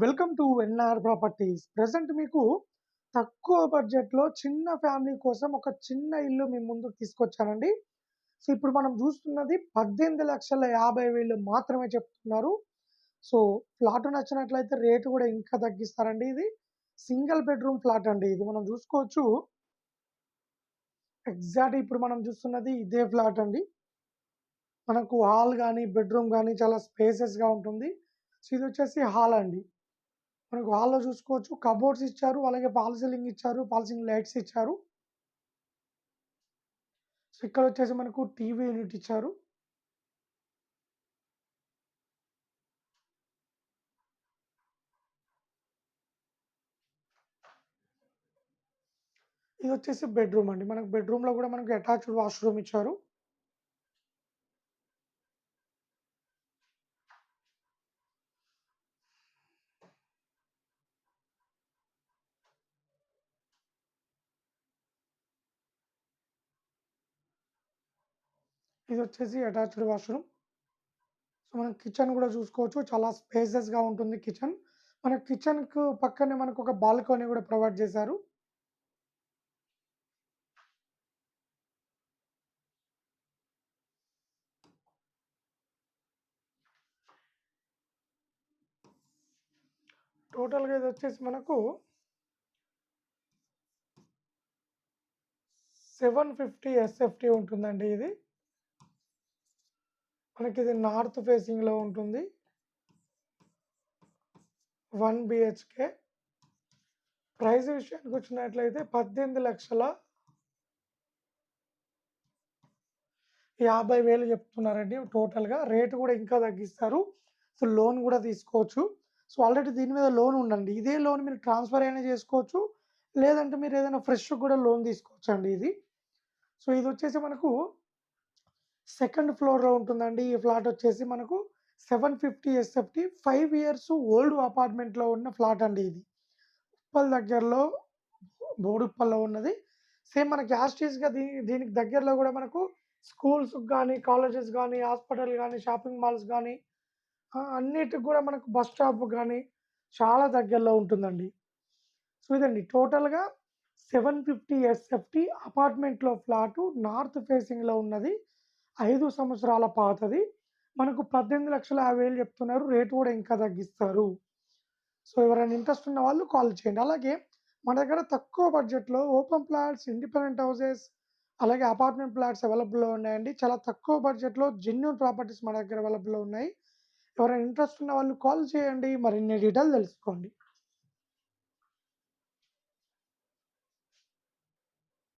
Welcome to NR properties. Present మీకు తక్కువ బడ్జెట్లో చిన్న ఫ్యామిలీ కోసం ఒక చిన్న ఇల్లు మీ ముందుకు తీసుకొచ్చానండి. సో ఇప్పుడు మనం చూస్తున్నది పద్దెనిమిది లక్షల యాభై వేలు మాత్రమే చెప్తున్నారు. సో ఫ్లాట్ నచ్చినట్లయితే రేటు కూడా ఇంకా తగ్గిస్తారండి ఇది. సింగిల్ బెడ్రూమ్ ఫ్లాట్ అండి ఇది. మనం చూసుకోవచ్చు. ఎగ్జాక్ట్ ఇప్పుడు మనం చూస్తున్నది ఇదే ఫ్లాట్ అండి. మనకు హాల్ కానీ బెడ్రూమ్ కానీ చాలా స్పేసెస్గా ఉంటుంది. సో ఇది వచ్చేసి హాల్ అండి. మనకు హాల్లో చూసుకోవచ్చు. కబోర్డ్స్ ఇచ్చారు. అలాగే పాల్ సీలింగ్ ఇచ్చారు. పాల్ సీలింగ్ లైట్స్ ఇచ్చారు. సో ఇక్కడ వచ్చేసి మనకు టీవీ యూనిట్ ఇచ్చారు. ఇది వచ్చేసి బెడ్రూమ్ అండి. మనకు బెడ్రూమ్లో కూడా మనకు అటాచ్డ్ వాష్రూమ్ ఇచ్చారు. ఇది వచ్చేసి అటాచ్డ్ వాష్రూమ్. సో మనం కిచెన్ కూడా చూసుకోవచ్చు. చాలా స్పేసెస్గా ఉంటుంది కిచెన్. మన కిచెన్కు పక్కనే మనకు ఒక బాల్కనీ కూడా ప్రొవైడ్ చేశారు. టోటల్గా ఇది వచ్చేసి మనకు సెవెన్ ఫిఫ్టీ ఎస్ఎఫ్టీ ఉంటుందండి ఇది. మనకి ఇది నార్త్ ఫేసింగ్లో ఉంటుంది. వన్ బిహెచ్కే ప్రైస్ విషయానికి వచ్చినట్లయితే పద్దెనిమిది లక్షల యాభై వేలు చెప్తున్నారండి. టోటల్గా రేటు కూడా ఇంకా తగ్గిస్తారు. సో లోన్ కూడా తీసుకోవచ్చు. సో ఆల్రెడీ దీని మీద లోన్ ఉండండి ఇదే లోన్ మీరు ట్రాన్స్ఫర్ అయినా చేసుకోవచ్చు. లేదంటే మీరు ఏదైనా ఫ్రెష్ కూడా లోన్ తీసుకోవచ్చు అండి ఇది. సో ఇది వచ్చేసి మనకు సెకండ్ ఫ్లోర్లో ఉంటుందండి. ఈ ఫ్లాట్ వచ్చేసి మనకు seven fifty SFT five years old అపార్ట్మెంట్లో ఉన్న ఫ్లాట్ అండి ఇది. ఉప్పల్ దగ్గరలో బోడుప్పల్లో ఉన్నది. సేమ్ మనకి యాస్టీస్గా దీ దీనికి దగ్గరలో కూడా మనకు స్కూల్స్ కానీ కాలేజెస్ కానీ హాస్పిటల్ కానీ షాపింగ్ మాల్స్ కానీ అన్నిటికి కూడా మనకు బస్ స్టాప్ కానీ చాలా దగ్గరలో ఉంటుందండి. సో ఇదండి టోటల్గా సెవెన్ ఫిఫ్టీ ఎస్ఎఫ్టీ అపార్ట్మెంట్లో ఫ్లాటు నార్త్ ఫేసింగ్లో ఉన్నది. ఐదు సంవత్సరాల పాతది. మనకు పద్దెనిమిది లక్షల యాభై వేలు చెప్తున్నారు. రేటు కూడా ఇంకా తగ్గిస్తారు. సో ఎవరైనా ఇంట్రెస్ట్ ఉన్న వాళ్ళు కాల్ చేయండి. అలాగే మన దగ్గర తక్కువ బడ్జెట్లో ఓపెన్ ప్లాట్స్ ఇండిపెండెంట్ హౌసెస్ అలాగే అపార్ట్మెంట్ ప్లాట్స్ అవైలబుల్లో ఉన్నాయండి. చాలా తక్కువ బడ్జెట్లో జెన్యున్ ప్రాపర్టీస్ మన దగ్గర అవైలబుల్లో ఉన్నాయి. ఎవరైనా ఇంట్రెస్ట్ ఉన్న వాళ్ళు కాల్ చేయండి. మరిన్ని డీటెయిల్ తెలుసుకోండి.